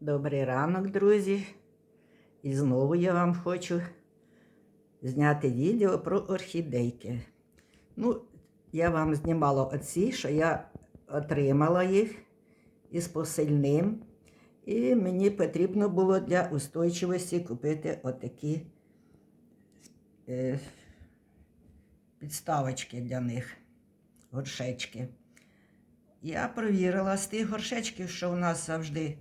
Добрий ранок, друзі. І знову я вам хочу зняти відео про орхідейки. Ну, я вам знімала оці, що я отримала їх із посильним. І мені потрібно було для устойчивості купити отакі е, підставочки для них, горшечки. Я провірила з тих горшечків, що у нас завжди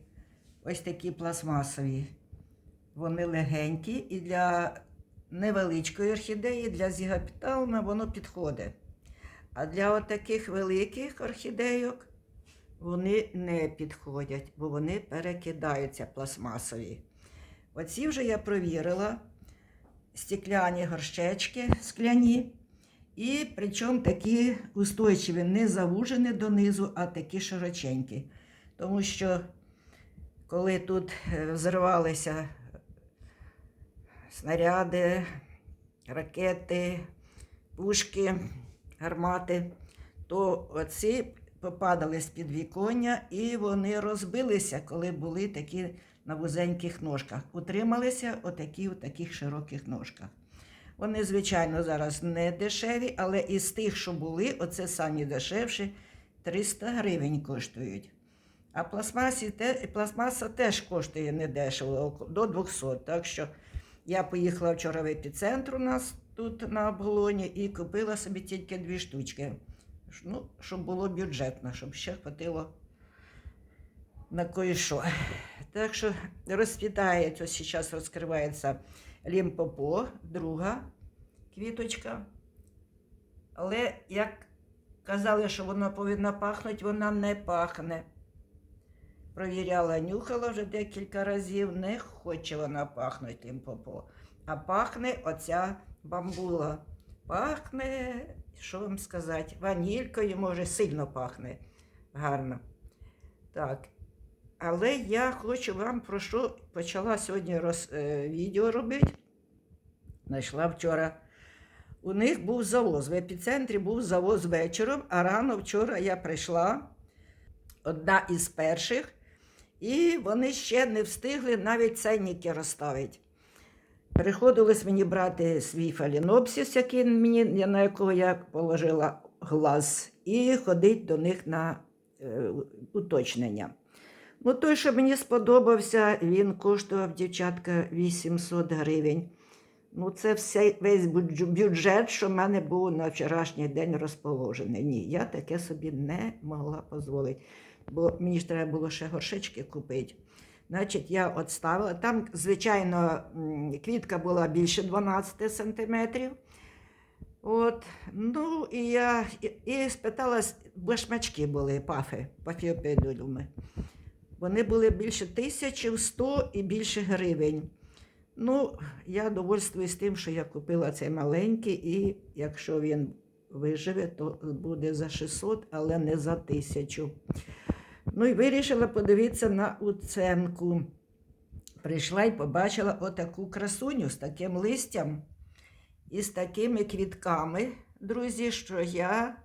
ось такі пластмасові. Вони легенькі і для невеличкої орхідеї, для зігапіталми воно підходить. А для отаких великих орхідейок вони не підходять, бо вони перекидаються пластмасові. Оці вже я провірила стекляні горщечки скляні. І причому такі устойчиві, не завужені донизу, а такі широченькі. Тому що коли тут е, взривалися снаряди, ракети, пушки, гармати, то оці попадали з під віконня і вони розбилися, коли були такі на вузеньких ножках. Утрималися отакі в таких широких ножках. Вони, звичайно, зараз не дешеві, але із тих, що були, оце самі дешевші, 300 гривень коштують. А пластмасі, те, пластмаса теж коштує недешево, до 200. Так що я поїхала вчора в епіцентр у нас тут на обголоні і купила собі тільки дві штучки. Ну, щоб було бюджетно, щоб ще хватило на кое-що. Так що розцвітає, ось зараз розкривається лімпопо, друга квіточка. Але як казали, що вона повинна пахнути, вона не пахне. Провіряла, нюхала вже декілька разів, не хоче вона пахнути лімпопо. А пахне оця бамбула. Пахне, що вам сказати, ванількою, може, сильно пахне гарно. Так. Але я хочу вам про що почала сьогодні роз, е, відео робити. Знайшла вчора. У них був завоз. В епіцентрі був завоз вечором, а рано вчора я прийшла, одна із перших, і вони ще не встигли навіть ценники розставити. Приходилось мені брати свій фалінопсис, який мені, на якого я положила глаз, і ходити до них на е, уточнення. Ну, той, що мені сподобався, він коштував дівчатка 800 гривень. Ну, це все, весь бюджет, що в мене був на вчорашній день розположений. Ні, я таке собі не могла дозволити, бо мені ж треба було ще горшечки купити. Значить, я от ставила. Там, звичайно, квітка була більше 12 сантиметрів. От, ну, і я і, і спиталась, башмачки були, пафи, пафіопедулюми. Вони були більше 1100 і більше гривень. Ну, я довольствуюсь тим, що я купила цей маленький, і якщо він виживе, то буде за 600, але не за 1000. Ну і вирішила подивитися на уценку. Прийшла і побачила отаку красуню з таким листям і з такими квітками, друзі, що я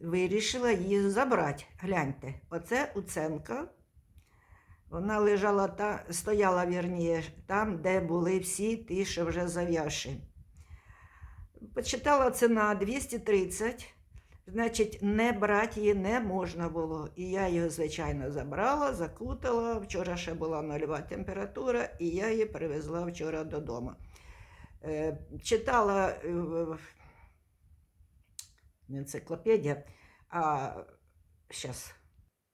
вирішила її забрати. Гляньте, оце уценка. Вона лежала та, стояла вірніше, там, де були всі ті, що вже зав'яші. Почитала ціна 230, значить, не брати її не можна було. І я його, звичайно, забрала, закутала. Вчора ще була нульова температура, і я її привезла вчора додому. Е, читала не енциклопедія, а зараз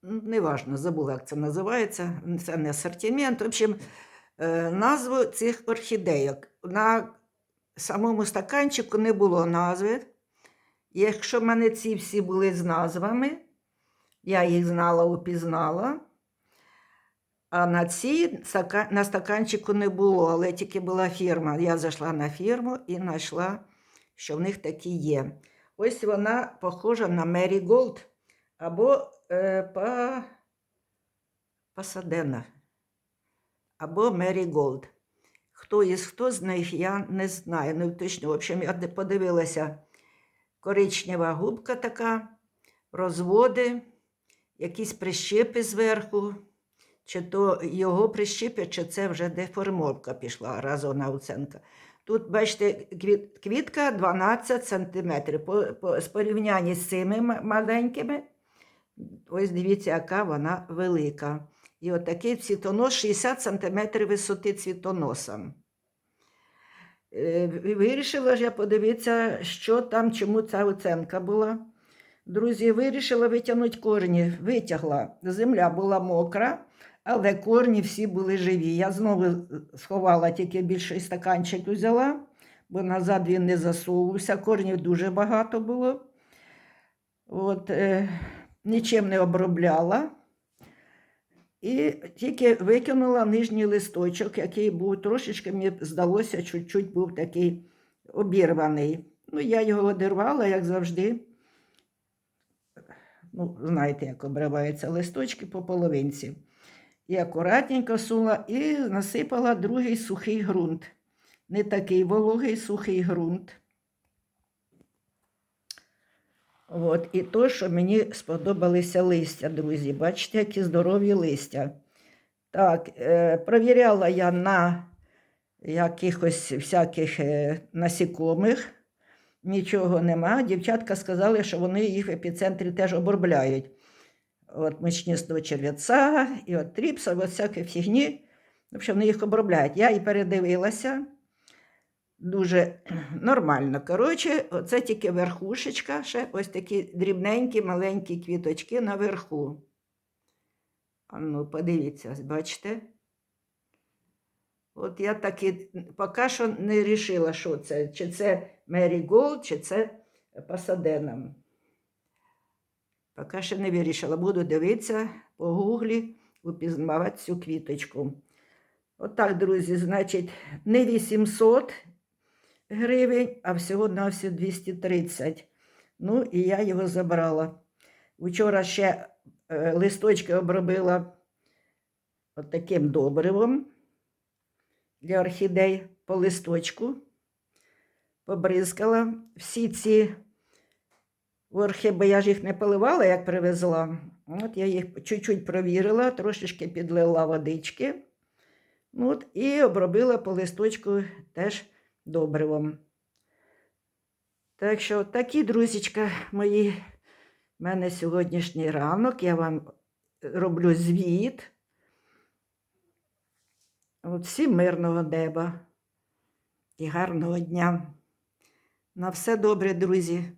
неважно, забула, як це називається, це не асортимент. В общем, е, назву цих орхідейок. На самому стаканчику не було назви. Якщо в мене ці всі були з назвами, я їх знала, упізнала. А на цій на стаканчику не було, але тільки була фірма. Я зайшла на фірму і знайшла, що в них такі є. Ось вона похожа на Мері Голд або е, па... Пасадена, або Мері Голд. Хто із хто з них, я не знаю, не уточню. В общем, я подивилася коричнева губка така, розводи, якісь прищепи зверху, чи то його прищіпять, чи це вже деформовка пішла, разона оценка. Тут, бачите, квітка 12 см. По, по, з порівнянні з цими маленькими, ось дивіться, яка вона велика. І отакий цвітонос 60 см висоти цвітоноса. Е, Вирішила ж я подивитися, що там, чому ця оценка була. Друзі, вирішила витягнути корні. Витягла. Земля була мокра, але корні всі були живі. Я знову сховала тільки більший стаканчик взяла, бо назад він не засовувався. Корнів дуже багато було. От, е, нічим не обробляла. І тільки викинула нижній листочок, який був трошечки, мені здалося, чуть-чуть був такий обірваний. Ну, я його одірвала, як завжди. Ну, знаєте, як обриваються листочки по половинці. І акуратненько сула і насипала другий сухий ґрунт. Не такий вологий сухий ґрунт. От, і то, що мені сподобалися листя, друзі. Бачите, які здорові листя. Так, е, провіряла я на якихось всяких е, насікомих. Нічого нема. Дівчатка сказали, що вони їх в епіцентрі теж обробляють. От мучнистого черв'яця, і от тріпса, от всякі фігні. В общем, вони їх обробляють. Я і передивилася. Дуже нормально. Коротше, оце тільки верхушечка, ще ось такі дрібненькі, маленькі квіточки наверху. А ну, подивіться, бачите? От я таки поки що не вирішила, що це, чи це Мері Голд, чи це Пасадена. Поки ще не вирішила. Буду дивитися по гуглі, упізнавати цю квіточку. Отак, друзі, значить, не 800 гривень, а всього на всі 230. Ну, і я його забрала. Вчора ще е, листочки обробила от таким добривом для орхідей по листочку. Побризкала всі ці орхи, бо я ж їх не поливала, як привезла. От я їх чуть-чуть провірила, трошечки підлила водички. Ну, От, і обробила по листочку теж добривом. Так що такі, друзічка, мої, в мене сьогоднішній ранок. Я вам роблю звіт. От всім мирного неба і гарного дня. На все добре, друзі.